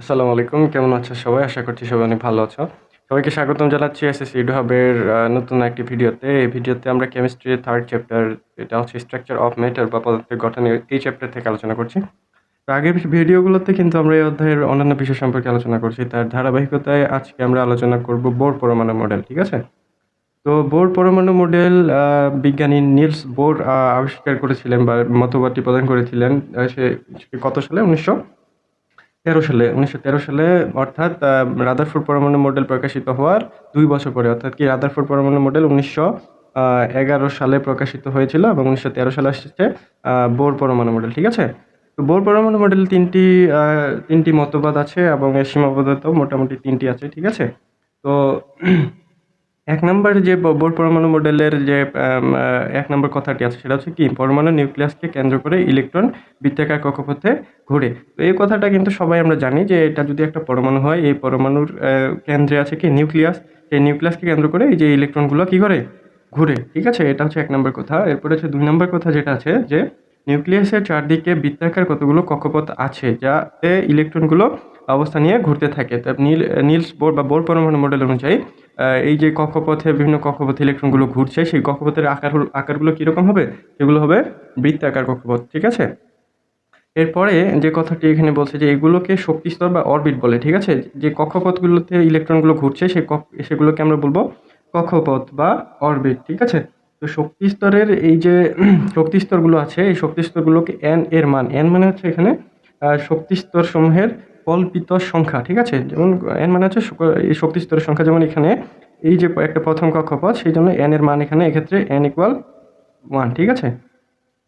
আসসালামু আলাইকুম, কেমন আছো সবাই? আশা করছি সবাই অনেক ভালো আছো। সবাইকে স্বাগতম জানাচ্ছি এসএসসি হাবের নতুন একটি ভিডিওতে। এই ভিডিওতে আমরা কেমিস্ট্রির থার্ড চ্যাপ্টার এটা হচ্ছে স্ট্রাকচার অফ ম্যাটার বা পদার্থের গঠনের এই চ্যাপ্টার থেকে আলোচনা করছি। আগের ভিডিওগুলোতে কিন্তু আমরা এই অধ্যায়ের অন্যান্য বিষয় সম্পর্কে আলোচনা করছি। তার ধারাবাহিকতায় আজকে আমরা আলোচনা করব বোর পরমাণু মডেল ঠিক আছে? তো বোর পরমাণু মডেল বিজ্ঞানী নিলস বোর আবিষ্কার করেছিলেন বা মতবাদটি প্রদান করেছিলেন সে কত সালে? উনিশশো তেরো সালে, উনিশশো তেরো সালে, অর্থাৎ রাদারফোর্ড পরমাণু মডেল প্রকাশিত হওয়ার দুই বছর পরে, অর্থাৎ কি রাদারফোর্ড পরমাণু মডেল উনিশশো এগারো সালে প্রকাশিত হয়েছিল এবং উনিশশো তেরো সালে আসছে বোর পরমাণু মডেল, ঠিক আছে? তো বোর পরমাণু মডেল তিনটি তিনটি মতবাদ আছে এবং এর সীমাবদ্ধতা মোটামুটি তিনটি আছে, ঠিক আছে? তো এক নম্বর যে বোর পরমাণু মডেলের যে এক নম্বর কথাটি আছে, সেটা হচ্ছে কি, পরমাণু নিউক্লিয়াসকে কেন্দ্র করে ইলেকট্রন বৃত্তাকার কক্ষপথে ঘুরে। তো এই কথাটা কিন্তু সবাই আমরা জানি যে, এটা যদি একটা পরমাণু হয়, এই পরমাণুর কেন্দ্রে আছে কি, নিউক্লিয়াস। এই নিউক্লিয়াসকে কেন্দ্র করে এই যে ইলেকট্রনগুলো কী করে? ঘুরে, ঠিক আছে? এটা হচ্ছে এক নম্বর কথা। এরপরে হচ্ছে দুই নম্বর কথা যেটা আছে যে, নিউক্লিয়াসের চারদিকে বৃত্তাকার কতগুলো কক্ষপথ আছে, যাতে ইলেকট্রনগুলো অবস্থা নিয়ে ঘুরতে থাকে। তা নীল নীলস বোর বা বোর পরমাণু মডেল অনুযায়ী এই যে কক্ষপথে বিভিন্ন কক্ষপথে ইলেকট্রনগুলো ঘুরছে, সেই কক্ষপথের আকার আকারগুলো কীরকম হবে? সেগুলো হবে বৃত্তাকার কক্ষপথ, ঠিক আছে? এরপরে যে কথাটি এখানে বলছে যে এগুলোকে শক্তিস্তর বা অরবিট বলে, ঠিক আছে? যে কক্ষপথগুলোতে ইলেকট্রনগুলো ঘুরছে সেই কক্ষ- সেগুলোকে আমরা বলব কক্ষপথ বা অরবিট, ঠিক আছে? তো শক্তি স্তরের এই যে শক্তি স্তরগুলো আছে, এই শক্তি স্তরগুলোকে এন এর মান এন মানে হচ্ছে এখানে শক্তি স্তর সমূহের কল্পিত সংখ্যা, ঠিক আছে? যেমন এন মানে হচ্ছে এই শক্তি স্তরের সংখ্যা যেমন এখানে, এই যে একটা প্রথম কক্ষপথ, সেই জন্য এন এর মান এখানে, এক্ষেত্রে এন ইকুয়াল ওয়ান ঠিক আছে?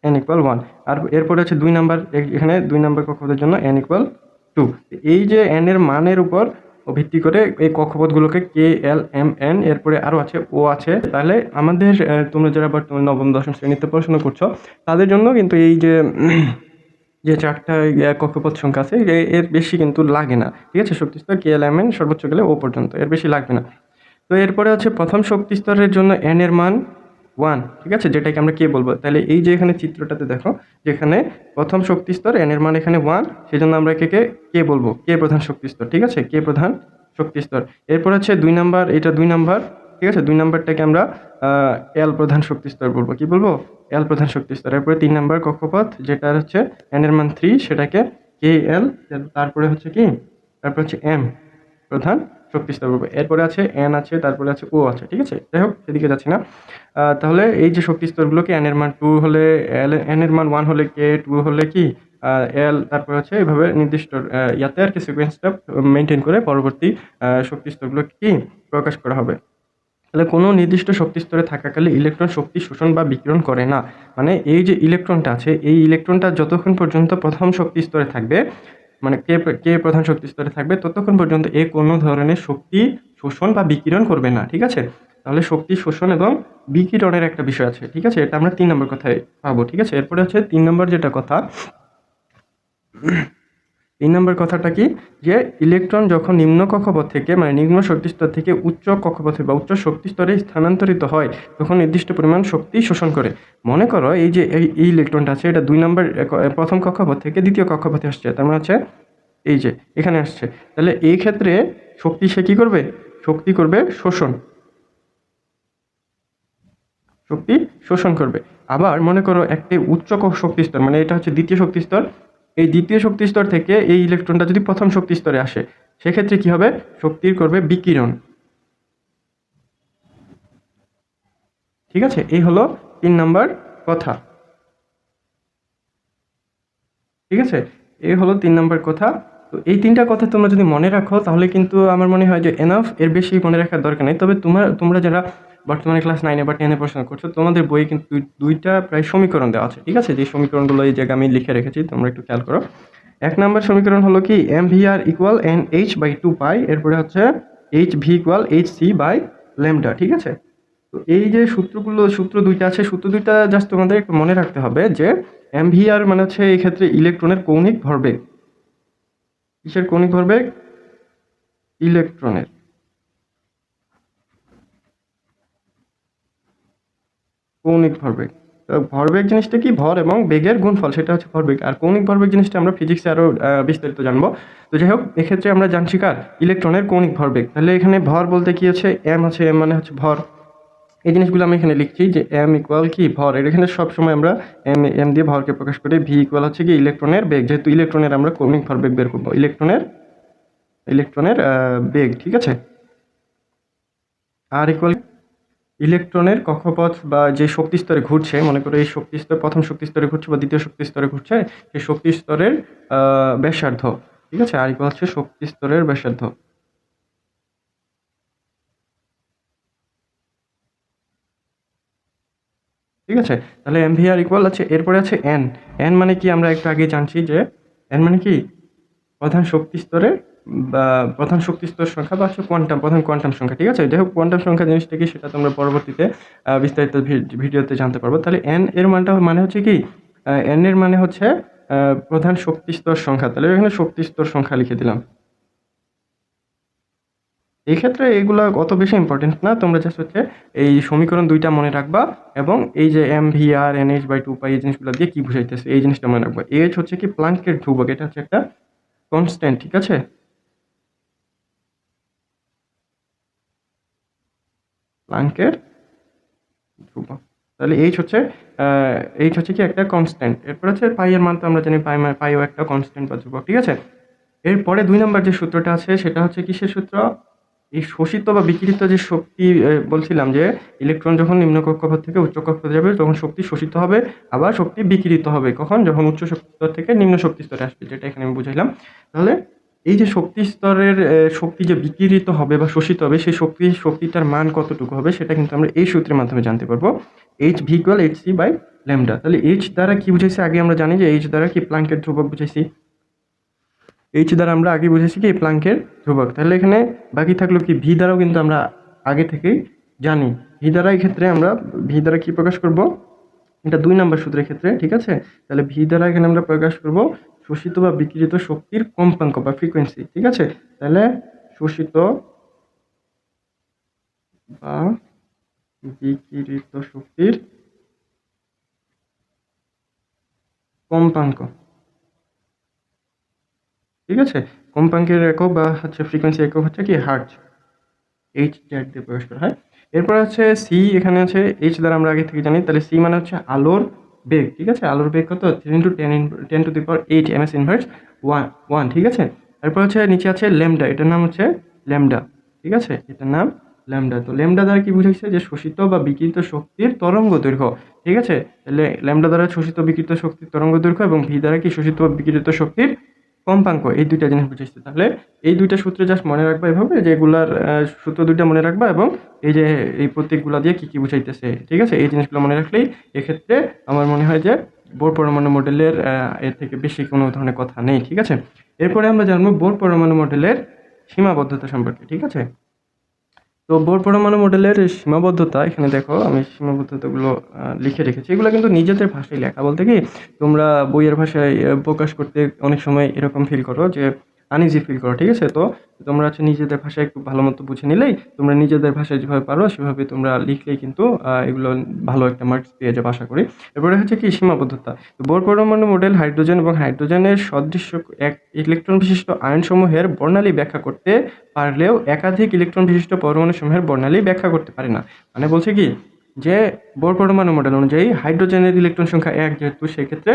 এন ইকুয়াল ওয়ান আর এরপরে হচ্ছে দুই নাম্বার এখানে দুই নাম্বার কক্ষপথের জন্য এন ইকুয়াল টু এই যে এন এর মানের উপর ভিত্তি করে এই কক্ষপথগুলোকে কে এল এম এন এরপরে আরও আছে ও আছে। তাহলে আমাদের তোমরা যারা বর্তমানে নবম, দশম শ্রেণীতে পড়াশোনা করছ, তাদের জন্য কিন্তু এই যে যে চারটা কক্ষপথ সংখ্যা আছে এর বেশি কিন্তু লাগে না। ঠিক আছে? শক্তিস্তর, কে এল এম এন, সর্বোচ্চ গেলে ও পর্যন্ত, এর বেশি লাগবে না। তো এরপরে হচ্ছে প্রথম শক্তি স্তরের জন্য এন এর মান ওয়ান ঠিক আছে? যেটাকে আমরা কে বলব? তাহলে এই যে এখানে চিত্রটাতে দেখো, যেখানে প্রথম শক্তি স্তর এন এর মান এখানে ওয়ান সেই জন্য আমরা কে কে কে বলব? কে প্রধান শক্তি স্তর ঠিক আছে? কে প্রধান শক্তি স্তর এরপর হচ্ছে দুই নাম্বার, এটা দুই নাম্বার, ঠিক আছে? দুই নাম্বারটাকে আমরা এল প্রধান শক্তি স্তর বলব। কি বলব? এল প্রধান শক্তি স্তর। এরপরে তিন নাম্বার কক্ষপথ যেটা হচ্ছে এন এর মান থ্রি সেটাকে কে এল তারপরে হচ্ছে কি? তারপরে হচ্ছে এম প্রধান শক্তি স্তর এরপরে আছে এন আছে, তারপরে আছে ও আছে, ঠিক আছে? যাই হোক, সেদিকে যাচ্ছি না। তাহলে এই যে শক্তি স্তরগুলোকে এন এর মান টু হলে এল এন এর মান ওয়ান হলে কে টু হলে কি? এল তারপরে হচ্ছে এইভাবে নির্দিষ্ট ইয়াতে আর কি সিকোয়েন্সটা মেনটেন করে পরবর্তী শক্তি স্তরগুলো কি? প্রকাশ করা হবে। তাহলে কোনো নির্দিষ্ট শক্তি স্তরে থাকাকালে ইলেকট্রন শক্তি শোষণ বা বিকিরণ করে না। মানে এই যে ইলেকট্রনটা আছে, এই ইলেকট্রনটা যতক্ষণ পর্যন্ত প্রথম শক্তি স্তরে থাকবে মানে কে কে প্রধান শক্তি স্তরে থাকবে, ততক্ষণ পর্যন্ত এ কোনো ধরনের শক্তি শোষণ বা বিকিরণ করবে না, ঠিক আছে? তাহলে শক্তি শোষণ এবং বিকিরণের একটা বিষয় আছে, ঠিক আছে? এটা আমরা তিন নম্বর কথায় পাবো, ঠিক আছে? এরপরে হচ্ছে তিন নম্বর যেটা কথা তিন নম্বর কথাটা কি? যে ইলেকট্রন যখন নিম্ন কক্ষপথ থেকে মানে নিম্ন শক্তি স্তর থেকে উচ্চ কক্ষপথে বা উচ্চ শক্তি স্তরে স্থানান্তরিত হয়, তখন নির্দিষ্ট পরিমাণ শক্তি শোষণ করে। মনে করো এই যে এই ইলেকট্রনটা আছে, এটা দুই নম্বর প্রথম কক্ষপথ থেকে দ্বিতীয় কক্ষপথে আসছে, তার মানে হচ্ছে এই যে, এখানে আসছে। তাহলে এই ক্ষেত্রে শক্তি সে কী করবে? শক্তি করবে শোষণ। শক্তি শোষণ করবে। আবার মনে করো একটি উচ্চ ক- শক্তি স্তর মানে এটা হচ্ছে দ্বিতীয় শক্তি স্তর এই দ্বিতীয় শক্তি স্তর থেকে এই ইলেকট্রনটা যদি প্রথম শক্তি স্তরে আসে, সেক্ষেত্রে কি হবে? শক্তির করবে বিকিরণ। ঠিক আছে? এই হলো তিন নম্বর কথা। ঠিক আছে? এই হলো তিন নম্বর কথা। তো এই তিনটা কথা তোমরা যদি মনে রাখো, তাহলে কিন্তু আমার মনে হয় যে এনাফ এর বেশি মনে রাখার দরকার নেই। তবে তোমার, তোমরা যারা বর্তমানে ক্লাস নাইনে বা টেনে পড়াশোনা করছ, তোমাদের বইয়ে কিন্তু দুই- দুইটা প্রায় সমীকরণ দেওয়া আছে, ঠিক আছে? যে সমীকরণগুলো এই জায়গায় আমি লিখে রেখেছি, তোমরা একটু খেয়াল করো। এক নম্বর সমীকরণ হলো কি? M V R equal N H by two pi এরপরে হচ্ছে H V equal H C by lambda ঠিক আছে? তো এই যে সূত্রগুলো, সূত্র দুইটা আছে, সূত্র দুইটা জাস্ট তোমাদের একটু মনে রাখতে হবে যে এম ভি আর মানে হচ্ছে এই ক্ষেত্রে ইলেকট্রনের কৌণিক ভরবেগ। কিসের কৌণিক ভরবেগ? ইলেকট্রনের কৌণিক ভরবেগ তো ভরবেগ জিনিসটা কি? ভর এবং বেগের গুণফল, সেটা হচ্ছে ভরবেগ আর কৌণিক ভরবেগ জিনিসটা আমরা ফিজিক্সে আরও বিস্তারিত জানব। তো যাই হোক, এক্ষেত্রে আমরা জানছি কার? ইলেকট্রনের কৌণিক ভরবেগ তাহলে এখানে ভর বলতে কি হচ্ছে? এম হচ্ছে এম মানে হচ্ছে ভর। এই জিনিসগুলো আমি এখানে লিখছি যে এম ইকুয়াল কি? ভর। এর এখানে সবসময় আমরা এম এম দিয়ে ভরকে প্রকাশ করি। ভি ইকুয়াল হচ্ছে কি? ইলেকট্রনের বেগ। যেহেতু ইলেকট্রনের আমরা কৌণিক ভরবেগ বের করব। ইলেকট্রনের ইলেকট্রনের বেগ, ঠিক আছে? আর ইকুয়াল ইলেকট্রনের কক্ষপথ বা যে শক্তি স্তরে ঘুরছে, মনে করো এই শক্তি স্তর, প্রথম শক্তি স্তরে ঘুরছে বা দ্বিতীয় শক্তি স্তরে ঘুরছে, সেই শক্তি স্তরের ব্যাসার্ধ, ঠিক আছে? আর ইকুয়াল হচ্ছে শক্তি স্তরের ব্যাসার্ধ। ঠিক আছে? তাহলে এম ভি আর ইকুয়াল আছে, এরপরে আছে এন এন মানে কি? আমরা একটু আগে জানছি যে এন মানে কি? প্রধান শক্তি স্তরের প্রধান শক্তি স্তর সংখ্যা বা হচ্ছে কোয়ান্টাম প্রধান কোয়ান্টাম সংখ্যা, ঠিক আছে? যাই কোয়ান্টাম সংখ্যা জিনিসটা কি সেটা তোমরা পরবর্তীতে বিস্তারিত ভিডিওতে জানতে পারব। তাহলে এন এর মানটা মানে হচ্ছে কি? এন এর মানে হচ্ছে প্রধান শক্তি স্তর সংখ্যা। তাহলে এখানে শক্তি স্তর সংখ্যা লিখে দিলাম। এই ক্ষেত্রে এগুলো অত বেশি ইম্পর্টেন্ট না। তোমরা জাস্ট হচ্ছে এই সমীকরণ দুইটা মনে রাখবা এবং এই যে M V R N H by two pi এই জিনিসগুলো দিয়ে কি বুঝাইতেছে, এই জিনিসটা মনে রাখবা। এইচ হচ্ছে কি প্লাঙ্কের ধ্রুবক, এটা হচ্ছে একটা কনস্ট্যান্ট ঠিক আছে? প্লাঙ্কের ধ্রুবক তাহলে এইচ হচ্ছে এইচ হচ্ছে কি একটা কনস্ট্যান্ট এরপর হচ্ছে পাই এর মান তো আমরা জানি পাই পাইও একটা কনস্ট্যান্ট বা ধ্রুবক, ঠিক আছে? এরপরে দুই নম্বর যে সূত্রটা আছে, সেটা হচ্ছে কিসের সূত্র? এই শোষিত বা বিকিরিত যে শক্তি বলছিলাম যে ইলেকট্রন যখন নিম্ন কক্ষপথ থেকে উচ্চ কক্ষপথে যাবে, তখন শক্তি শোষিত হবে, আবার শক্তি বিকিরিত হবে কখন? যখন উচ্চ শক্তি স্তর থেকে নিম্ন শক্তি স্তরে আসবে, যেটা এখানে আমি বুঝাইলাম। তাহলে এই যে শক্তি স্তরের শক্তি যে বিকিরিত হবে বা শোষিত হবে, সেই শক্তি, শক্তিটার মান কতটুকু হবে সেটা কিন্তু আমরা এই সূত্রের মাধ্যমে জানতে পারব। H V equal H C by lambda তাহলে এইচ দ্বারা কি বুঝেছি আগে আমরা জানি যে এইচ দ্বারা কি প্লাঙ্কের ধ্রুবক বুঝেছি এইচ দ্বারা আমরা আগে বুঝেছি কি প্লাঙ্কের ধ্রুবক। তাহলে এখানে বাকি থাকল কি? ভি দ্বারাও কিন্তু আমরা আগে থেকেই জানি। ভি দ্বারা এই ক্ষেত্রে আমরা ভি দ্বারা কি প্রকাশ করব? এটা দুই নম্বর সূত্রের ক্ষেত্রে, ঠিক আছে? তাহলে ভি দ্বারা এখানে আমরা প্রকাশ করব শোষিত বা বিকিরিত শক্তির কম্পাঙ্ক বা ফ্রিকোয়েন্সি ঠিক আছে? তাহলে শোষিত বা বিকিরিত শক্তির কম্পাঙ্ক। ঠিক আছে? কম্পাঙ্কের একক বা হচ্ছে ফ্রিকোয়েন্সি একক হচ্ছে কি? হার্টজ এইচ জ্যাড দিয়ে প্রকাশ করা হয়। এরপর হচ্ছে সি এখানে আছে এইচ দ্বারা আমরা আগে থেকে জানি। তাহলে সি মানে হচ্ছে আলোর বেগ, ঠিক আছে? আলোর বেগ কত? Three into ten ten to the power eight M S inverse one one ঠিক আছে? তারপর হচ্ছে নিচে আছে ল্যামডা এটার নাম হচ্ছে ল্যামডা ঠিক আছে? এটার নাম ল্যামডা তো ল্যামডা দ্বারা কি বুঝেছে যে শোষিত বা বিকৃত শক্তির তরঙ্গ দৈর্ঘ্য, ঠিক আছে? ল্যামডা দ্বারা শোষিত বিকৃত শক্তির তরঙ্গ দৈর্ঘ্য এবং ভি দ্বারা কি শোষিত বা বিকৃত শক্তির কম্পাঙ্ক, এই দুইটা জিনিস বুঝেছি। তাহলে এই দুইটা সূত্র জাস্ট মনে রাখবা এভাবে যে এগুলার সূত্র দুইটা মনে রাখবা এবং এই যে এই প্রতীকগুলো দিয়ে কী কী বুঝাইতেছে, ঠিক আছে? এই জিনিসগুলো মনে রাখলেই এক্ষেত্রে আমার মনে হয় যে বোর পরমাণু মডেলের এর থেকে বেশি কোনো ধরনের কথা নেই, ঠিক আছে? এরপরে আমরা জানব বোর পরমাণু মডেলের সীমাবদ্ধতা সম্পর্কে, ঠিক আছে? তো বোর পরমাণু মডেলের সীমাবদ্ধতা, এখানে দেখো আমি সীমাবদ্ধতাগুলো লিখে রেখেছি। এগুলো কিন্তু নিজেদের ভাষায় লেখা। বলতে কি, তোমরা বইয়ের ভাষায় প্রকাশ করতে অনেক সময় এরকম ফিল করো যে আনইজি ফিল করো, ঠিক আছে? তো তোমরা হচ্ছে নিজেদের ভাষায় একটু ভালো মতো বুঝে নিলেই তোমরা নিজেদের ভাষায় যেভাবে পারো, সেভাবে তোমরা লিখলেই কিন্তু এগুলো ভালো একটা মার্কস পেয়ে যাবে, আশা করি। এরপরে হচ্ছে কি? সীমাবদ্ধতা। তো বোর পরমাণু মডেল হাইড্রোজেন এবং হাইড্রোজেনের সদৃশ্য এক ইলেকট্রন বিশিষ্ট আয়নসমূহের বর্ণালী ব্যাখ্যা করতে পারলেও একাধিক ইলেকট্রন বিশিষ্ট পরমাণু সমূহের বর্ণালী ব্যাখ্যা করতে পারে না। মানে বলছে কি? যে বোর পরমাণু মডেল অনুযায়ী হাইড্রোজেনের ইলেকট্রন সংখ্যা এক যেহেতু সেক্ষেত্রে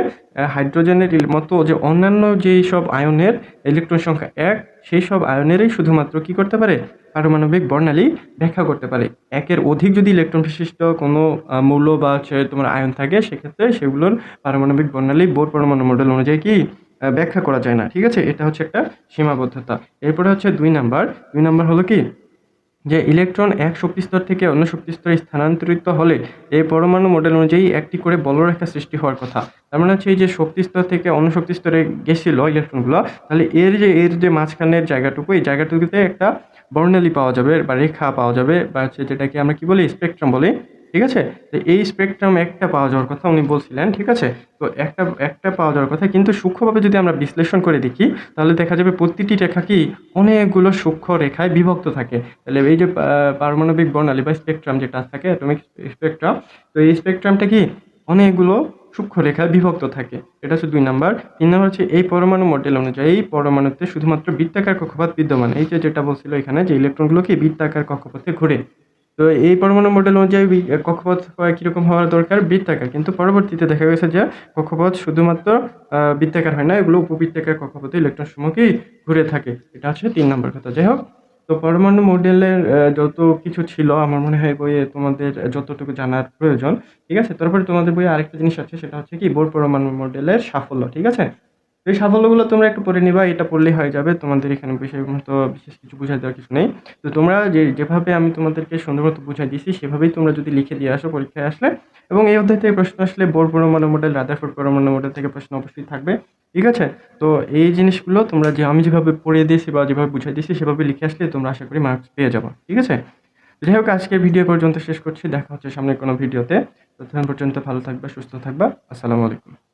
হাইড্রোজেনের মতো যে অন্যান্য যেই সব আয়নের ইলেকট্রন সংখ্যা এক সেই সব আয়নেরই শুধুমাত্র কি করতে পারে? পারমাণবিক বর্ণালী ব্যাখ্যা করতে পারে। একের অধিক যদি ইলেকট্রন বিশিষ্ট কোনো আহ, মৌল বা হচ্ছে তোমার আয়ন থাকে সেক্ষেত্রে সেগুলোর পারমাণবিক বর্ণালী বোর পরমাণু মডেল অনুযায়ী কি ব্যাখ্যা করা যায় না। ঠিক আছে? এটা হচ্ছে একটা সীমাবদ্ধতা। এরপরে হচ্ছে দুই নাম্বার। দুই নাম্বার হলো কি? যে ইলেকট্রন এক শক্তিস্তর থেকে অন্য শক্তিস্তরে স্থানান্তরিত হলে এই পরমাণু মডেল অনুযায়ী একটি করে বলরেখা সৃষ্টি হওয়ার কথা। তার মানে হচ্ছে এই যে শক্তিস্তর থেকে অন্য শক্তিস্তরে গেছিল ইলেকট্রনগুলো, তাহলে এর যে এর যে মাঝখানের জায়গাটুকু, এই জায়গাটুকুতে একটা বর্ণালী পাওয়া যাবে বা রেখা পাওয়া যাবে বা হচ্ছে যেটাকে আমরা কি বলি? স্পেকট্রাম বলি। ঠিক আছে? এই স্পেকট্রাম একটা পাওয়া যাওয়ার কথা উনি বলছিলেন, ঠিক আছে? তো একটা একটা পাওয়া যাওয়ার কথা, কিন্তু সূক্ষ্মভাবে যদি আমরা বিশ্লেষণ করে দেখি, তাহলে দেখা যাবে প্রতিটি রেখা কি অনেকগুলো সূক্ষ্ম রেখায় বিভক্ত থাকে। তাহলে এই যে পারমাণবিক বর্ণালী বা স্পেকট্রাম যেটা থাকে অ্যাটমিক স্পেকট্রাম তো এই স্পেকট্রামটা কি অনেকগুলো সূক্ষ্ম রেখায় বিভক্ত থাকে। এটা হচ্ছে দুই নাম্বার। তিন নাম্বার হচ্ছে এই পরমাণু মডেল অনুযায়ী এই পরমাণুতে শুধুমাত্র বৃত্তাকার কক্ষপথ বিদ্যমান। এই যে যেটা বলছিল এখানে যে ইলেকট্রনগুলো কি বৃত্তাকার কক্ষপথে ঘুরে। তো এই পরমাণু মডেল অনুযায়ী কক্ষপথ কীরকম হওয়ার দরকার? বৃত্তাকার। কিন্তু পরবর্তীতে দেখা গেছে যে কক্ষপথ শুধুমাত্র বৃত্তাকার হয় না, এগুলো উপবৃত্তাকার কক্ষপথে ইলেকট্রন সমূহকেই ঘুরে থাকে। এটা হচ্ছে তিন নম্বর কথা। যাই হোক, তো পরমাণু মডেলের যত কিছু ছিল, আমার মনে হয় বইয়ে তোমাদের যতটুকু জানার প্রয়োজন, ঠিক আছে? তারপরে তোমাদের বইয়ে আরেকটা জিনিস আছে, সেটা হচ্ছে কি, বোর পরমাণু মডেলের সাফল্য, ঠিক আছে? এই সাফল্যগুলো তোমরা একটু পড়ে নিবা, এটা পড়লেই হয়ে যাবে। তোমাদের এখানে বিষয় মতো বিশেষ কিছু বোঝাই দেওয়ার কিছু নেই। তো তোমরা যে, যেভাবে আমি তোমাদেরকে সুন্দর মতো বুঝাই দিয়েছি, সেভাবেই তোমরা যদি লিখে দিয়ে আসো পরীক্ষায় আসলে। এবং এই অধ্যায় থেকে প্রশ্ন আসলে বোর পরমাণু মডেল, রাদারফোর্ড পরমাণু মডেল থেকে প্রশ্ন অবশ্যই থাকবে। ঠিক আছে? তো এই জিনিসগুলো তোমরা যে, আমি যেভাবে পড়িয়ে দিয়েছি বা যেভাবে বুঝাই দিয়েছি, সেভাবে লিখে আসলে তোমরা আশা করি মার্কস পেয়ে যাব। ঠিক আছে? যাই হোক, আজকের ভিডিও পর্যন্ত শেষ করছি। দেখা হচ্ছে সামনে কোনো ভিডিওতে ততক্ষণ পর্যন্ত ভালো থাকবা, সুস্থ থাকবা। আসসালামু আলাইকুম।